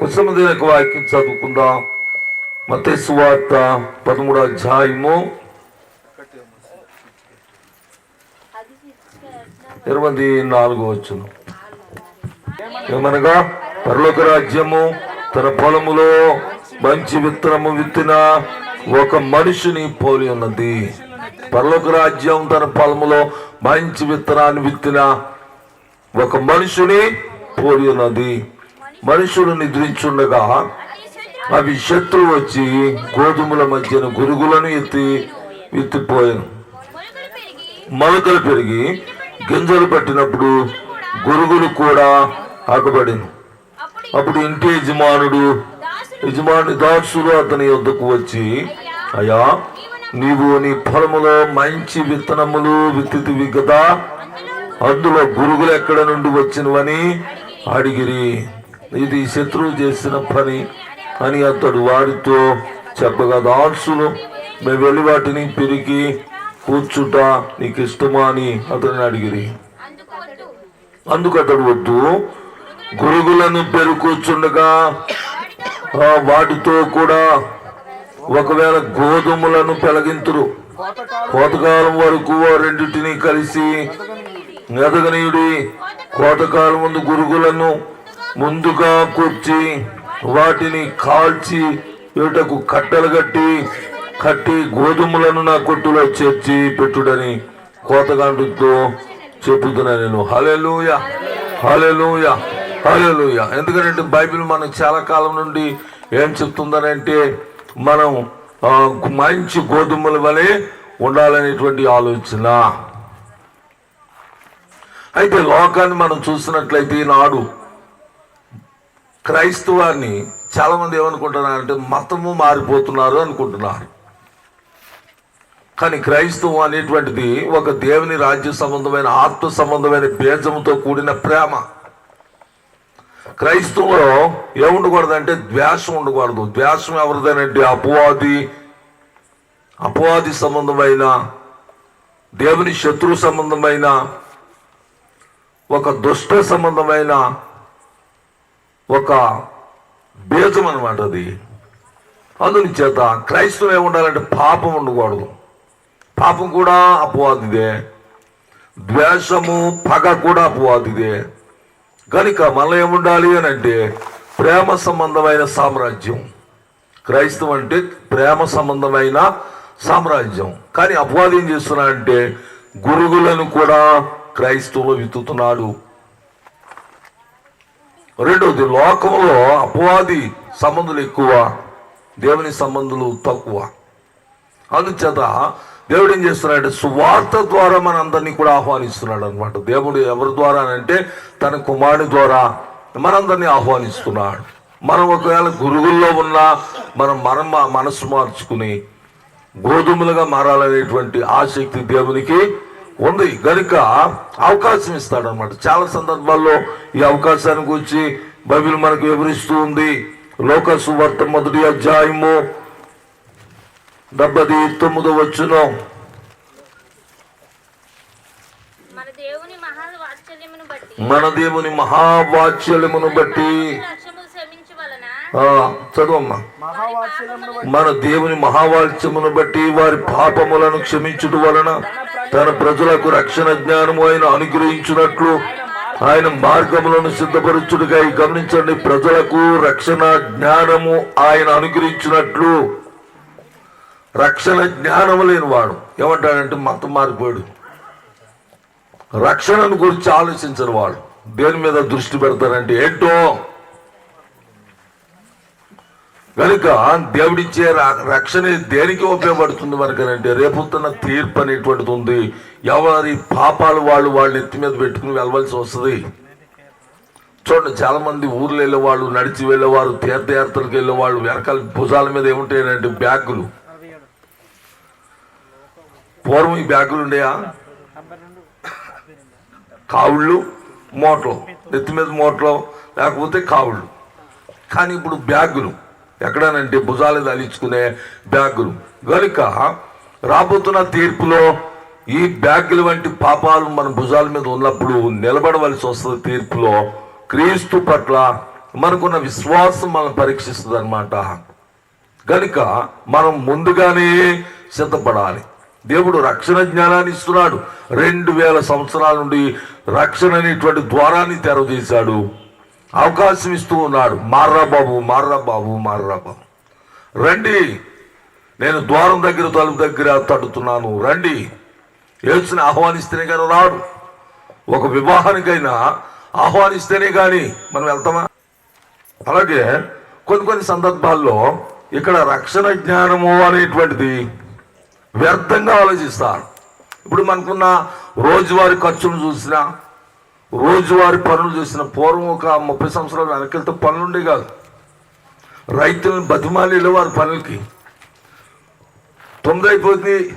కుశమదేక వాక్యం చదువుకుందాం. మత సువార్త పదమూడో అధ్యాయము ఇరవై నాలుగు వచ్చును ఏమనగా? పరలోక రాజ్యము తన పొలములో మంచి విత్తనము విత్తిన ఒక మనిషిని పోలి ఉన్నది. పరలోక రాజ్యం తన పొలములో మంచి విత్తనాన్ని విత్తిన ఒక మనుషుని పోలి ఉన్నది. మనుషులు నిద్రించుండగా అవి శత్రువు వచ్చి గోధుమల మధ్యన గురుగులను ఎత్తి ఎత్తిపోయాను మొలకలు పెరిగి గింజలు పట్టినప్పుడు గురుగులు కూడా ఆకబడిను అప్పుడు ఇంటి యజమానుడు యజమాని దాసులు అతని యొద్దకు వచ్చి అయ్యా నీవు నీ పొలములో మంచి విత్తనములు విత్తితివి కదా అందులో గురుగులు ఎక్కడ నుండి వచ్చినవని అడిగిరి. ఇది శత్రువు చేసిన పని అని అతడు వారితో చెప్పగా దాసులు మేము వెళ్ళి వాటిని పెరిగి కూర్చుట నీకు ఇష్టమా అని అతన్ని అడిగిరి. అందుకు అతడు వద్దు గురుగులను పెరుకూర్చుండగా వాటితో కూడా ఒకవేళ గోధుమలను పెలగింతురు. కోతకాలం వరకు రెండింటిని కలిసి ఎదగనీయుడి కోతకాలం ముందు గురుగులను ముందుగా కూర్చి వాటిని కాల్చి ఏటకు కట్టలు కట్టి కట్టి గోధుమలను నా కొట్టులో చేర్చి పెట్టుడని కోతగాండుతో చెబుతున్నా నేను. హలెలుయ హలెలుయ హలెలుయ ఎందుకంటే బైబిల్ మనకు చాలా కాలం నుండి ఏం చెప్తుందనంటే మనం మంచి గోధుమల వలె ఉండాలనేటువంటి ఆలోచన. అయితే లోకాన్ని మనం చూసినట్లయితే ఈనాడు క్రైస్తవాన్ని చాలామంది ఏమనుకుంటున్నారు ఏమనుకుంటున్నారంటే మతము మారిపోతున్నారు అనుకుంటున్నారు. కానీ క్రైస్తవం అనేటువంటిది ఒక దేవుని రాజ్య సంబంధమైన ఆత్మ సంబంధమైన బీజముతో కూడిన ప్రేమ. క్రైస్తవంలో ఏముండకూడదు అంటే ద్వేషం ఉండకూడదు. ద్వేషం ఎవరిదేనంటే అపవాది అపవాది సంబంధమైన దేవుని శత్రు సంబంధమైన ఒక దుష్ట సంబంధమైన ఒక బీజం అనమాట అది. అందుని చేత క్రైస్తవం ఏముండాలంటే పాపం ఉండకూడదు. పాపం కూడా అపవాదిదే ద్వేషము పగ కూడా అపవాదిదే కనుక మనలో ఏముండాలి అని అంటే ప్రేమ సంబంధమైన సామ్రాజ్యం. క్రైస్తవం అంటే ప్రేమ సంబంధమైన సామ్రాజ్యం. కానీ అపవాదం ఏం చేస్తున్నాడంటే గురుగులను కూడా క్రైస్తవులు విత్తుతున్నాడు రెండవది లోకంలో అపవాది సంబంధులు ఎక్కువ దేవుని సంబంధులు తక్కువ. అందుచేత దేవుడు ఏం చేస్తున్నాడంటే సువార్త ద్వారా మన అందరినీ కూడా ఆహ్వానిస్తున్నాడు అనమాట దేవుడు ఎవరి ద్వారా అంటే తన కుమారుని ద్వారా మనందరినీ ఆహ్వానిస్తున్నాడు. మనం ఒకవేళ గురుగుల్లో ఉన్నా మనం మనం మనసు మార్చుకుని గోధుమలుగా మారాలనేటువంటి ఆసక్తి దేవునికి ఉంది. గనుక అవకాశం ఇస్తాడు అనమాట చాలా సందర్భాల్లో ఈ అవకాశాన్ని గురించి బైబిల్ మనకు వివరిస్తూ ఉంది. లోక సువార్త మొదటి అధ్యాయము డెబ్బది తొమ్మిదో వచ్చును మన దేవుని మహావాత్సల్యమును బట్టి చదువమ్మా. మన దేవుని మహావాత్స్యమును బట్టి వారి పాపములను క్షమించుట వలన తన ప్రజలకు రక్షణ జ్ఞానము ఆయన అనుగ్రహించినట్లు ఆయన మార్గములను సిద్ధపరచుడుగా గమనించండి. ప్రజలకు రక్షణ జ్ఞానము ఆయన అనుగ్రహించినట్లు. రక్షణ జ్ఞానము లేని వాడు ఏమంటాడంటే మతం మారిపోయాడు. రక్షణను గురించి ఆలోచించరు వాడు దేని మీద దృష్టి పెడతారంటే ఏంటో కనుక దేవుడిచ్చే ర- రక్షణ దేనికి ఉపయోగపడుతుంది మనకనంటే రేపొద్దున తీర్పు అనేటువంటిది ఉంది. ఎవరి పాపాలు వాళ్ళు వాళ్ళ ఎత్తి మీద పెట్టుకుని వెళ్ళవలసి వస్తుంది. చూడండి చాలా మంది ఊర్లు వెళ్ళేవాళ్ళు నడిచి వెళ్ళేవారు తీర్థయాత్రలకు వెళ్ళేవాళ్ళు వెనకాల భుజాల మీద ఏముంటాయంటే బ్యాగులు. పూర్వం ఈ బ్యాగులు ఉండేయా? కావుళ్ళు మోటలు. నెత్తి మీద మోటలు లేకపోతే కావుళ్ళు. కానీ ఇప్పుడు బ్యాగులు. ఎక్కడనంటే భుజాలు తలించుకునే బ్యాగులు కనుక రాబోతున్న తీర్పులో ఈ బ్యాగుల వంటి పాపాలు మన భుజాల మీద ఉన్నప్పుడు నిలబడవలసి వస్తుంది తీర్పులో. క్రీస్తు పట్ల మనకున్న విశ్వాసం మనం పరీక్షిస్తుంది అనమాట కనుక మనం ముందుగానే సిద్ధపడాలి. దేవుడు రక్షణ జ్ఞానాన్ని ఇస్తున్నాడు. రెండు వేల సంవత్సరాల నుండి రక్షణ అనేటువంటి ద్వారాన్ని తెరవజేశాడు అవకాశం ఇస్తూ ఉన్నాడు. మార్రా బాబు మార్రా బాబు మార్రా బాబు రండి. నేను ద్వారం దగ్గర తలుపు దగ్గర తడుతున్నాను. రండి. యేసుని ఆహ్వానిస్తేనే కానీ రాడు. ఒక వివాహానికైనా ఆహ్వానిస్తేనే కానీ మనం వెళ్తామా? అలాగే కొన్ని కొన్ని సందర్భాల్లో ఇక్కడ రక్షణ జ్ఞానము అనేటువంటిది వ్యర్థంగా ఆలోచిస్తారు. ఇప్పుడు మనకున్న రోజువారి ఖర్చును చూసినా రోజువారి పనులు చేసిన పూర్వం ఒక ముప్పై సంవత్సరాలు వెనకలతో పనులు ఉండే కాదు. రైతులను బతిమాలి వారి పనులకి. తొమ్మిది అయిపోయింది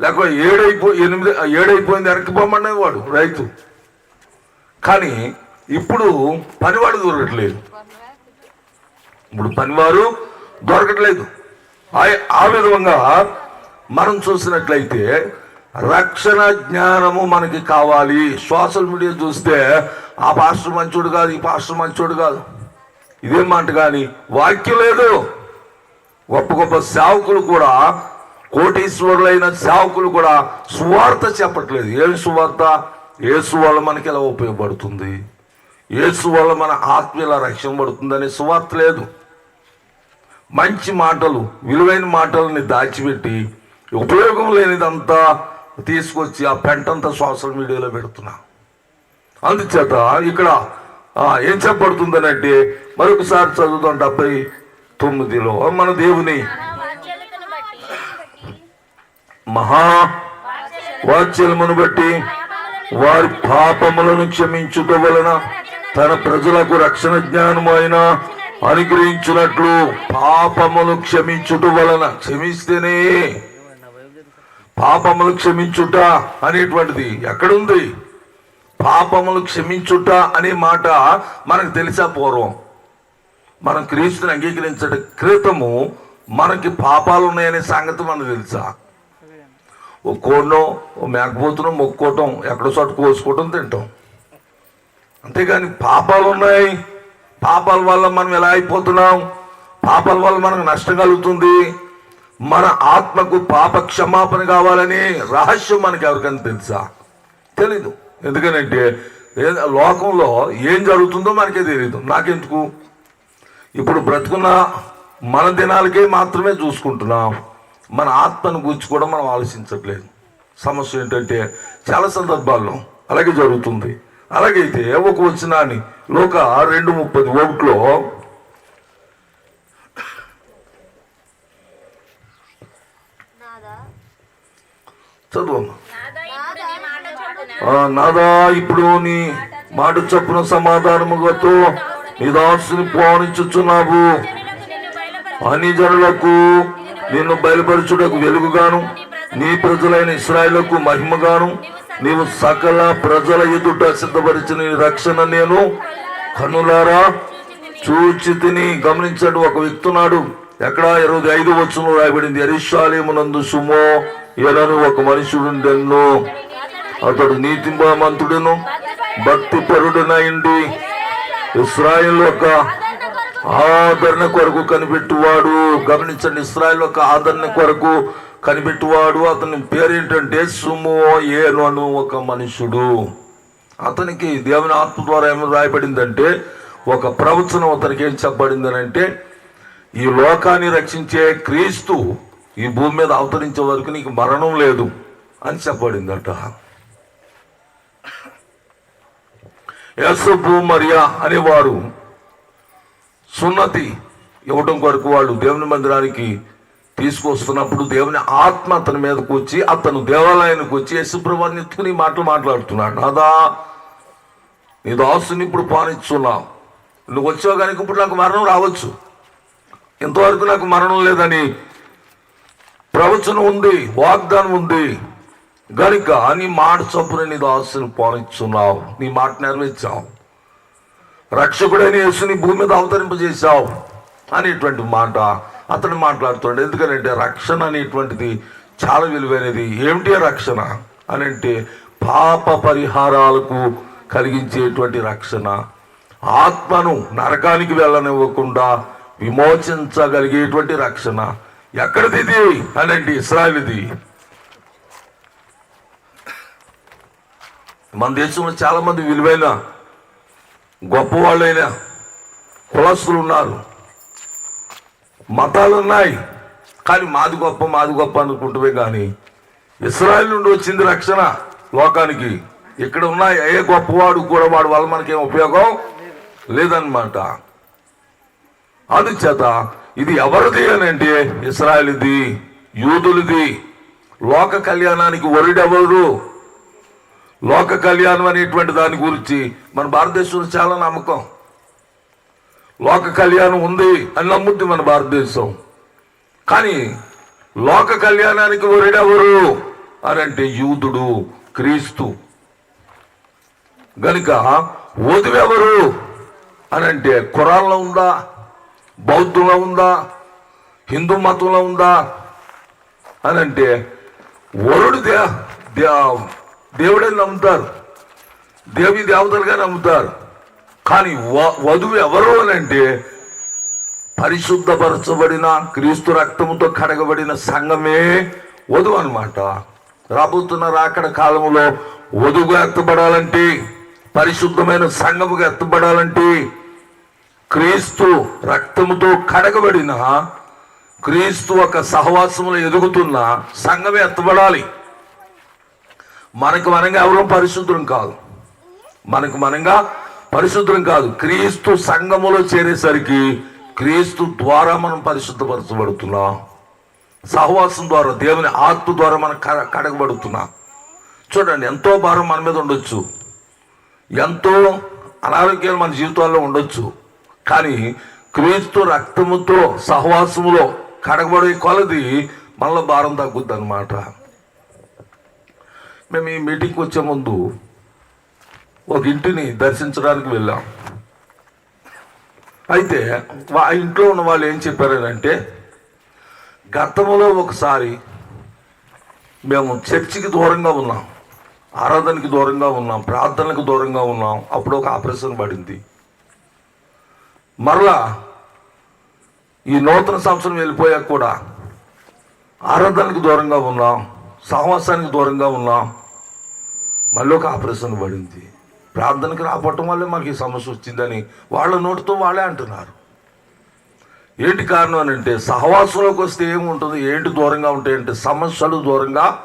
లేకపోతే ఏడైపో ఎనిమిది ఏడైపోయింది వెనక్కి పోమనేది వాడు రైతు. కానీ ఇప్పుడు పనివాడు దొరకట్లేదు. ఇప్పుడు పనివారు దొరకట్లేదు. ఆ- ఆ విధంగా మనం చూసినట్లయితే రక్షణ జ్ఞానము మనకి కావాలి. సోషల్ మీడియా చూస్తే ఆ పాస్టర్ మంచోడు కాదు ఈ పాస్టర్ మంచోడు కాదు. ఇదేం మాట కానీ వాక్యం లేదు. గొప్ప గొప్ప సేవకులు కూడా కోటీశ్వరులైన సేవకులు కూడా సువార్త చెప్పట్లేదు. ఏమి సువార్త? ఏసు వల్ల మనకి ఎలా ఉపయోగపడుతుంది? ఏసు వల్ల మన ఆత్మ ఎలా రక్షణ పడుతుందనే సువార్త లేదు. మంచి మాటలు విలువైన మాటలని దాచిపెట్టి ఉపయోగం లేనిదంతా తీసుకొచ్చి ఆ పెంటంతా సోషల్ మీడియాలో పెడుతున్నా. అందుచేత ఇక్కడ ఆ, ఏం చెప్పబడుతుందనంటే మరొకసారి చదువుతాం డెబ్బై తొమ్మిదిలో. మన దేవుని మహా వాత్సల్యమును బట్టి వారి పాపములను క్షమించుట వలన తన ప్రజలకు రక్షణ జ్ఞానము అయిన అనుగ్రహించినట్లు పాపములు క్షమించుట వలన క్షమిస్తేనే పాపములు క్షమించుట అనేటువంటిది ఎక్కడుంది? పాపములు క్షమించుట అనే మాట మనకు తెలిసా పూర్వం. మనం క్రీస్తుని అంగీకరించడం క్రితము మనకి పాపాలు ఉన్నాయనే సంగతి మనకు తెలుసా? ఓ కోడినో ఓ మేకపోతునో మొక్కోవటం ఎక్కడో చోట కోసుకోవటం తింటాం. అంతేగాని పాపాలు ఉన్నాయి. పాపాల వల్ల మనం ఎలా అయిపోతున్నాం? పాపాల వల్ల మనకు నష్టం కలుగుతుంది. మన ఆత్మకు పాప క్షమాపణ కావాలని రహస్యం మనకి ఎవరికైనా తెలుసా? తెలీదు. ఎందుకనంటే లోకంలో ఏం జరుగుతుందో మనకే తెలియదు నాకెందుకు? ఇప్పుడు బ్రతుకున్న మన దినాలకే మాత్రమే చూసుకుంటున్నాం. మన ఆత్మను గురించి కూడా మనం ఆలోచించట్లేదు. సమస్య ఏంటంటే చాలా సందర్భాల్లో అలాగే జరుగుతుంది. అలాగైతే ఒక వచ్చినాన్ని లోక రెండు ముప్పది ఒకటిలో చదువు నాదా ఇప్పుడు నీ మాట చొప్పున సమాధానముగతో నీ దాసుని పోనిచ్చుచున్నావు. జనులకు అన్ని జనులకు నిన్ను బయలుపరచుటకు వెలుగుగాను. నీ ప్రజలైన ఇస్రాయేళ్ళకు మహిమగాను. నీవు సకల ప్రజల ఎదుట సిద్ధపరిచిన రక్షణ నేను. కనులారా చూచి తిని గమనించండి. ఒక వ్యక్తున్నాడు ఎక్కడ? ఇరవై ఐదు వచ్చును రాయబడింది. అరిశాలేమునందు సుమో ఎనను ఒక మనుషుడుండెన్ను? అతడు నీతిమంతుడును భక్తి పరుడునైండి ఇస్రాయేల్ యొక్క ఆదరణ కొరకు కనిపెట్టువాడు. గమనించండి ఇస్రాయల్ యొక్క ఆదరణ కొరకు కనిపెట్టువాడు. అతని పేరేంటంటే సుమో ఏను అను ఒక మనుషుడు. అతనికి దేవుని ఆత్మ ద్వారా ఏమో రాయబడిందంటే ఒక ప్రవచనం అతనికి ఏం చెప్పబడిందనంటే ఈ లోకాన్ని రక్షించే క్రీస్తు ఈ భూమి మీద అవతరించే వరకు నీకు మరణం లేదు అని చెప్పబడిందట. యశపు మరియా అనేవారు సున్నతి ఇవ్వడం కొరకు వాళ్ళు దేవుని మందిరానికి తీసుకొస్తున్నప్పుడు దేవుని ఆత్మ అతని మీదకు వచ్చి అతను దేవాలయానికి వచ్చి యశుప్రభాన్ని ఎత్తుకుని మాటలు మాట్లాడుతున్నాడు. నాదా నీ దాసుని ఇప్పుడు పానిస్తున్నావు నువ్వు వచ్చావు కనుక ఇప్పుడు నాకు మరణం రావచ్చు. ఇంతవరకు నాకు మరణం లేదని ప్రవచనం ఉంది వాగ్దానం ఉంది. గనుక నీ మాట చొప్పున నీ దాసుని పానిస్తున్నావు నీ మాట నెరవేర్చావు. రక్షకుడైన యేసుని భూమి మీద అవతరింపజేశావు అనేటువంటి మాట అతను మాట్లాడుతున్నాడు ఎందుకనంటే రక్షణ అనేటువంటిది చాలా విలువైనది. ఏమిటి ఆ రక్షణ? అని అంటే పాప పరిహారాలకు కలిగించేటువంటి రక్షణ. ఆత్మను నరకానికి వెళ్ళనివ్వకుండా విమోచించగలిగేటువంటి రక్షణ. ఎక్కడిది ఇది అనండి ఇస్రాయల్ది. మన దేశంలో చాలా మంది విలువైన గొప్పవాళ్ళైన కులస్తులు ఉన్నారు మతాలు ఉన్నాయి కానీ మాది గొప్ప మాది గొప్ప అనుకుంటువే కానీ ఇస్రాయల్ నుండి వచ్చింది రక్షణ లోకానికి. ఇక్కడ ఉన్న ఏ గొప్పవాడు కూడా వాడు వల్ల మనకేం ఉపయోగం? లేదన్నమాట. అందుచేత ఇది ఎవరిది అని అంటే ఇస్రాయల్ది యూదులది. లోక కళ్యాణానికి ఒరిడెవరు లోక కళ్యాణం అనేటువంటి దాని గురించి మన భారతదేశంలో చాలా నమ్మకం. లోక కళ్యాణం ఉంది అని నమ్ముద్ది మన భారతదేశం. కానీ లోక కళ్యాణానికి ఒరిడెవరు అని అంటే యూదుడు క్రీస్తు. గనుక వధువెవరు అని అంటే కురాల్లో ఉందా? బౌద్ధంలో ఉందా? హిందూ మతంలో ఉందా? అని అంటే వరుడు దే దే- దేవుడని నమ్ముతారు. దేవి దేవతలుగా నమ్ముతారు. కానీ వ- వధువు ఎవరు అని అంటే పరిశుద్ధపరచబడిన క్రీస్తు రక్తముతో కడగబడిన సంఘమే వధువు అన్నమాట. రాబోతున్న రాకడ కాలంలో వధువుగా ఎత్తబడాలంటే పరిశుద్ధమైన సంఘముగా ఎత్తబడాలంటే క్రీస్తు రక్తముతో కడగబడిన క్రీస్తు ఒక సహవాసములో ఎదుగుతున్న సంఘమే ఎత్తబడాలి మనకు మనంగా ఎవరూ పరిశుద్ధం కాదు. మనకు మనంగా పరిశుద్ధం కాదు. క్రీస్తు సంఘములో చేరేసరికి క్రీస్తు ద్వారా మనం పరిశుద్ధపరచబడుతున్నాం. సహవాసం ద్వారా దేవుని ఆత్మ ద్వారా మనం కడ- కడగబడుతున్నాం. చూడండి ఎంతో భారం మన మీద ఉండొచ్చు. ఎంతో అనారోగ్యాలు మన జీవితాల్లో ఉండొచ్చు. కానీ క్రీస్తు రక్తముతో సహవాసములో కడగబడే కొలది మనలో భారం తగ్గుద్ది అనమాట మేము ఈ మీటింగ్కి వచ్చే ముందు ఒక ఇంటిని దర్శించడానికి వెళ్ళాం. అయితే ఆ ఇంట్లో ఉన్న వాళ్ళు ఏం చెప్పారంటే గతంలో ఒకసారి మేము చర్చికి దూరంగా ఉన్నాం ఆరాధనకి దూరంగా ఉన్నాం ప్రార్థనలకు దూరంగా ఉన్నాం అప్పుడు ఒక ఆపరేషన్ పడింది. మరలా ఈ నూతన సంవత్సరం వెళ్ళిపోయాక కూడా ఆరాధనకు దూరంగా ఉన్నాం సహవాసానికి దూరంగా ఉన్నాం. మళ్ళీ ఒక ఆపరేషన్ పడింది. ప్రార్థనకి రావటం వల్లే మాకు ఈ సమస్య వచ్చిందని వాళ్ళ నోటితో వాళ్ళే అంటున్నారు. ఏంటి కారణం అని అంటే సహవాసంలోకి వస్తే ఏముంటుంది? ఏంటి దూరంగా ఉంటాయంటే సమస్యలు దూరంగా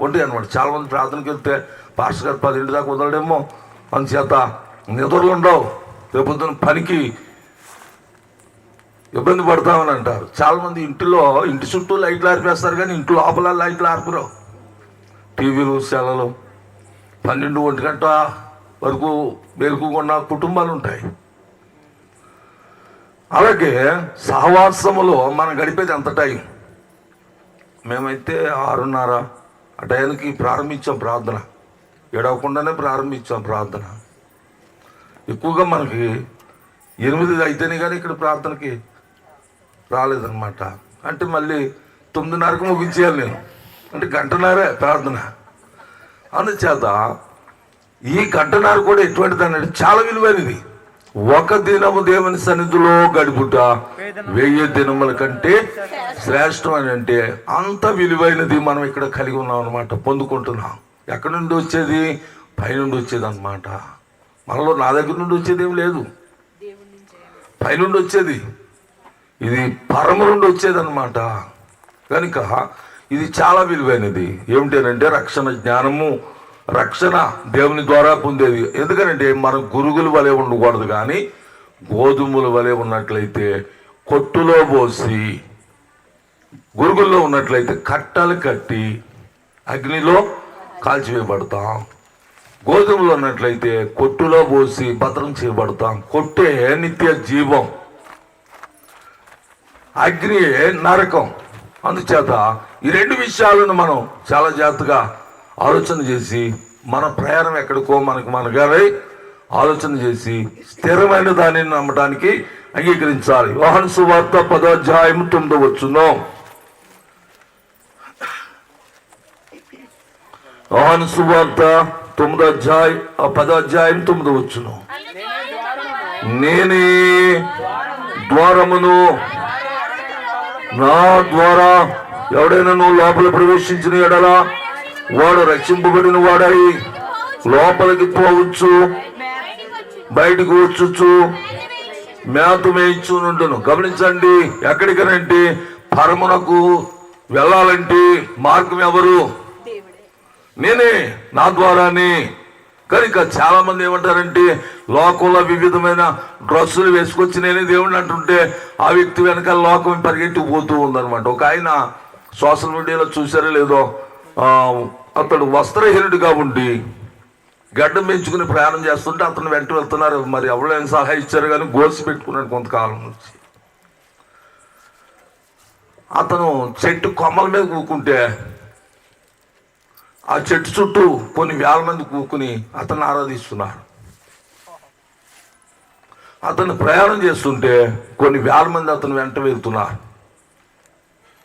ఉంటాయి అనమాట చాలామంది ప్రార్థనకి వెళ్తే పాస్టర్ గారు పదింటి దాకా వదలడేమో. అందుచేత నిద్రలు ఉండవు. రేపొద్దున పనికి ఇబ్బంది పడతామని అంటారు. చాలామంది ఇంటిలో ఇంటి చుట్టూ లైట్లు ఆర్పేస్తారు కానీ ఇంటి లోపల లైట్లు ఆర్పరు. టీవీలు సెలలు పన్నెండు ఒంటి గంట వరకు మెలుకున్న కుటుంబాలు ఉంటాయి. అలాగే సహవాసములో మనం గడిపేది ఎంత టైం? మేమైతే ఆరున్నర ఆ టైంకి ప్రారంభించాం ప్రార్థన. ఏడవకుండానే ప్రారంభించాం ప్రార్థన. ఎక్కువగా మనకి ఎనిమిది అయితేనే కానీ ఇక్కడ ప్రార్థనకి రాలేదనమాట అంటే మళ్ళీ తొమ్మిదిన్నరకు ముగించేయాలి నేను. అంటే గంటన్నరే ప్రార్థన. అందుచేత ఈ గంటన్నర కూడా ఎటువంటిది అన్నట్టు చాలా విలువైనది. ఒక దినము దేవుని సన్నిధిలో గడుపుట వెయ్యి దినముల కంటే శ్రేష్టమని అంటే అంత విలువైనది మనం ఇక్కడ కలిగి ఉన్నాం అనమాట పొందుకుంటున్నాం. ఎక్కడి నుండి వచ్చేది? పైనుండి వచ్చేది అనమాట మనలో నా దగ్గర నుండి వచ్చేది ఏం లేదు పైనుండి వచ్చేది. ఇది పరమ నుండి వచ్చేదనమాట కనుక ఇది చాలా విలువైనది. ఏమిటనంటే రక్షణ జ్ఞానము రక్షణ దేవుని ద్వారా పొందేది. ఎందుకంటే మనం గురుగుల వలె ఉండకూడదు కానీ గోధుమల వలె ఉన్నట్లయితే కొట్టులో పోసి గురుగుల్లో ఉన్నట్లయితే కట్టలు కట్టి అగ్నిలో కాల్చివేయబడతాం. గోధుమలు ఉన్నట్లయితే కొట్టులో పోసి భద్రం చేయబడతాం. కొట్టే నిత్య జీవం. అగ్ని నరకం. అందుచేత ఈ రెండు విషయాలను మనం చాలా జాగ్రత్తగా ఆలోచన చేసి మన ప్రయాణం ఎక్కడికో మనకు మనగానే ఆలోచన చేసి స్థిరమైన దానిని నమ్మడానికి అంగీకరించాలి. వాహన సువార్త పదోధ్యాయం తొమ్మిదో వచ్చును వాహన సువార్త తొమ్మిదో అధ్యాయం ఆ పదో అధ్యాయం తొమ్మిదో వచ్చును నేనే ద్వారమును నా ద్వారా ఎవడైనా నువ్వు లోపల ప్రవేశించిన ఎడలా వాడు రక్షింపబడిన వాడై లోపలికి పోవచ్చు బయటికి వచ్చుచు మేత మేయించునుండును గమనించండి ఎక్కడికనంటే పరమునకు వెళ్ళాలంటే మార్గం ఎవరు? నేనే. నా ద్వారానే కనుక చాలా మంది ఏమంటారంటే లోకంలో వివిధమైన డ్రెస్సులు వేసుకొచ్చి దేవుడిని అంటుంటే ఆ వ్యక్తి వెనకాల లోకం పరిగెట్టిపోతూ పోతూ ఒక ఆయన సోషల్ మీడియాలో చూసారో లేదో అతడు వస్త్రహీనుడిగా ఉండి గడ్డం పెంచుకుని ప్రయాణం చేస్తుంటే అతను వెంట వెళ్తున్నారు. మరి ఎవరైనా సలహా ఇచ్చారు కానీ గోల్స్ పెట్టుకున్నాడు కొంతకాలం నుంచి. అతను చెట్టు కొమ్మల మీద కూకుంటే ఆ చెట్టు చుట్టూ కొన్ని వేల మంది కూకుని అతన్ని ఆరాధిస్తున్నారు. అతను ప్రయాణం చేస్తుంటే కొన్ని వేల మంది అతను వెంట వెళ్తున్నారు.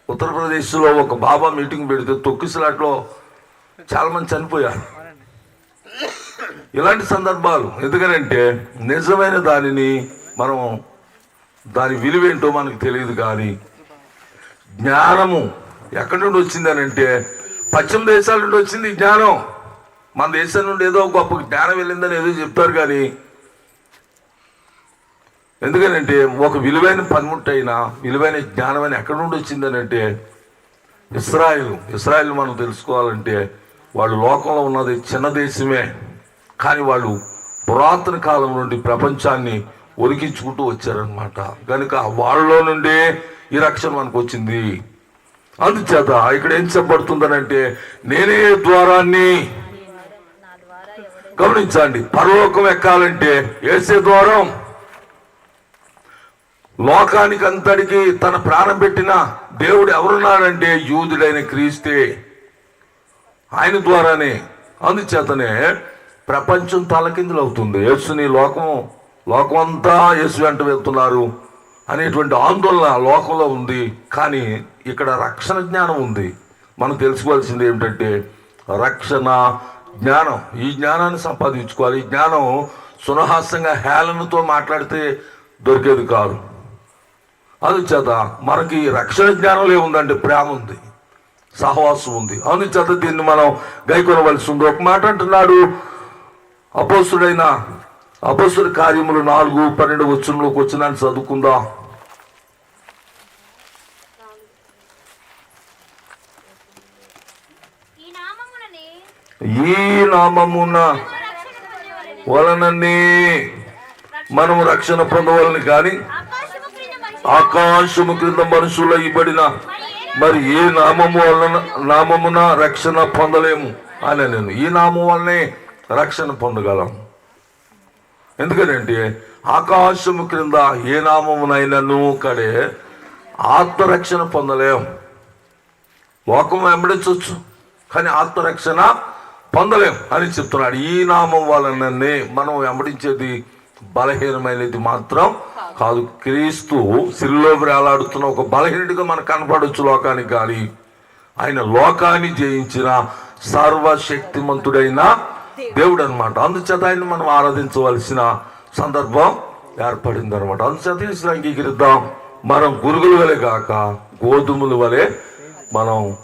ఉత్తరప్రదేశ్లో ఒక బాబా మీటింగ్ పెడితే తొక్కిసలాట్లో చాలా మంది చనిపోయారు. ఇలాంటి సందర్భాలు ఎందుకనంటే నిజమైన దానిని మనం దాని విలువేంటో మనకు తెలియదు కానీ జ్ఞానము ఎక్కడి నుండి వచ్చిందనంటే పశ్చిమ దేశాల నుండి వచ్చింది జ్ఞానం. మన దేశం నుండి ఏదో గొప్ప జ్ఞానం వెళ్ళిందని ఏదో చెప్తారు కానీ ఎందుకనంటే ఒక విలువైన పనిముట్టైన విలువైన జ్ఞానం అని ఎక్కడి నుండి వచ్చిందనంటే ఇస్రాయిల్. ఇస్రాయిల్ మనం తెలుసుకోవాలంటే వాళ్ళు లోకంలో ఉన్నది చిన్న దేశమే. కానీ వాళ్ళు పురాతన కాలం నుండి ప్రపంచాన్ని ఒలికించుకుంటూ వచ్చారనమాట కనుక వాళ్ళలో నుండే ఈ రక్షణ మనకు వచ్చింది అందుచేత ఇక్కడ ఏం చెప్పబడుతుందనంటే నేనే ద్వారాన్ని గమనించండి. పరలోకం ఎక్కాలంటే ఏసే ద్వారం. లోకానికి అంతటికి తన ప్రాణం పెట్టిన దేవుడు ఎవరున్నాడంటే యూదుడైన క్రీస్తే. ఆయన ద్వారానే. అందుచేతనే ప్రపంచం తలకిందులవుతుంది. యేసుని లోకం లోకం అంతా యేసు వెంట వెళ్తున్నారు. అనేటువంటి ఆందోళన లోకంలో ఉంది. కానీ ఇక్కడ రక్షణ జ్ఞానం ఉంది. మనం తెలుసుకోవాల్సింది ఏమిటంటే రక్షణ జ్ఞానం. ఈ జ్ఞానాన్ని సంపాదించుకోవాలి. ఈ జ్ఞానం సునహాసంగా హేళనతో మాట్లాడితే దొరికేది కాదు. అందుచేత మనకి రక్షణ జ్ఞానంలో ఏముందంటే ప్రేమ ఉంది. సహవాసం ఉంది. అందుచేత దీన్ని మనం గైకొనవలసి ఉంది. ఒక మాట అంటున్నాడు అపోసుడైన అపోసుడి కార్యములు నాలుగు పన్నెండు వచ్చంలోకి వచ్చినాన్ని చదువుకుందాం. ఈ నామమున వలననే మనము రక్షణ పొందవలని కానీ ఆకాశము క్రింద మనుషుల ఆకాశము ఇవ్వబడిన మరి ఏ నామము వలన నామమున రక్షణ పొందలేము. అని నేను ఈ నామం వల్లనే రక్షణ పొందగలం. ఎందుకంటే ఆకాశము క్రింద ఏ నామమునైనను కడే ఆత్మరక్షణ పొందలేం. లోకం వెంబడించవచ్చు కానీ ఆత్మరక్షణ పొందలేం అని చెప్తున్నాడు. ఈ నామం వలననే మనం వెంబడించేది బలహీనమైనది మాత్రం కాదు. క్రీస్తు సిరిలో వేలాడుతున్న ఒక బలహీనుడిగా మనకు కనపడవచ్చు లోకానికి కానీ ఆయన లోకాన్ని జయించిన సర్వశక్తిమంతుడైన దేవుడు అనమాట అందుచేత ఆయన మనం ఆరాధించవలసిన సందర్భం ఏర్పడింది అనమాట అందుచేత అంగీకరిద్దాం మనం గురుగులు వలె కాక గోధుమల వలె మనం